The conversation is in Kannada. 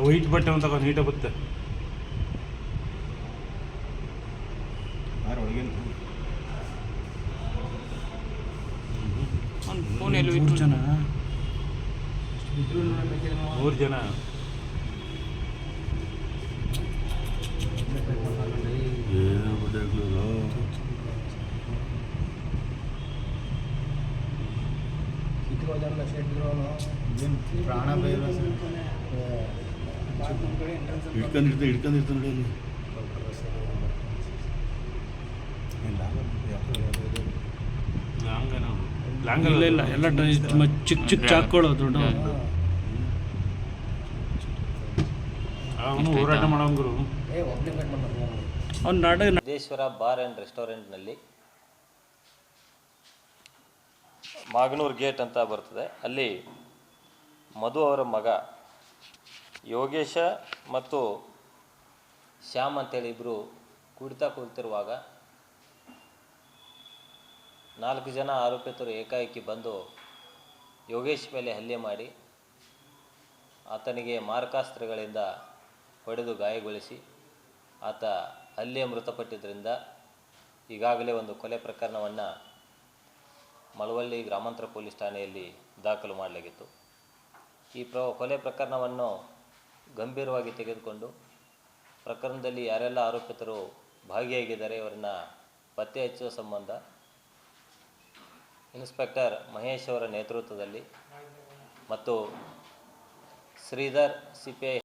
ವೈಟ್ ಬಟ್ಟೆ ಅಂತ ಫೋನಲ್ಲಿ ಮೂರು ಜನ. ಮೂರು ಜನ. ಪ್ರಾಣ ಬಯಲು ಹಿಡ್ಕೊಂಡಿರ್ತ ಹಿಡ್ಕೊಂಡಿರ್ತ ನೋಡಿ ಅಲ್ಲಿ. ಇಲ್ಲ. ಇಲ್ಲ ಎಲ್ಲ ಚಿಕ್ಕ ಚಿಕ್ಕ ಚಾಕ್ಗಳು ದೊಡ್ಡ ಅವನು ಹೋರಾಟ ಮಾಡೋಂಗ್ರು. ಅವ್ನು ನಾಟಕ ಸಿದ್ದೇಶ್ವರ ಬಾರ್ ಆ್ಯಂಡ್ ರೆಸ್ಟೋರೆಂಟ್ನಲ್ಲಿ ಮಾಗನೂರು ಗೇಟ್ ಅಂತ ಬರ್ತದೆ. ಅಲ್ಲಿ ಮಧು ಅವರ ಮಗ ಯೋಗೇಶ ಮತ್ತು ಶ್ಯಾಮ್ ಅಂತೇಳಿ ಇಬ್ಬರು ಕುಡಿತಾ ಕುಳಿತಿರುವಾಗ ನಾಲ್ಕು ಜನ ಆರೋಪಿತರು ಏಕಾಏಕಿ ಬಂದು ಯೋಗೇಶ್ ಮೇಲೆ ಹಲ್ಲೆ ಮಾಡಿ ಆತನಿಗೆ ಮಾರಕಾಸ್ತ್ರಗಳಿಂದ ಹೊಡೆದು ಗಾಯಗೊಳಿಸಿ ಆತ ಹಲ್ಲೆ ಮೃತಪಟ್ಟಿದ್ದರಿಂದ ಈಗಾಗಲೇ ಒಂದು ಕೊಲೆ ಪ್ರಕರಣವನ್ನು ಮಳವಳ್ಳಿ ಗ್ರಾಮಾಂತರ ಪೊಲೀಸ್ ಠಾಣೆಯಲ್ಲಿ ದಾಖಲು ಮಾಡಲಾಗಿತ್ತು. ಈ ಪ್ರ, ಕೊಲೆ ಪ್ರಕರಣವನ್ನು ಗಂಭೀರವಾಗಿ ತೆಗೆದುಕೊಂಡು ಪ್ರಕರಣದಲ್ಲಿ ಯಾರೆಲ್ಲ ಆರೋಪಿತರು ಭಾಗಿಯಾಗಿದ್ದಾರೆ ಇವರನ್ನ ಪತ್ತೆ ಹಚ್ಚುವ ಸಂಬಂಧ ಇನ್ಸ್ಪೆಕ್ಟರ್ ಮಹೇಶ್ ಅವರ ನೇತೃತ್ವದಲ್ಲಿ ಮತ್ತು ಶ್ರೀಧರ್ ಸಿ ಪಿ ಐ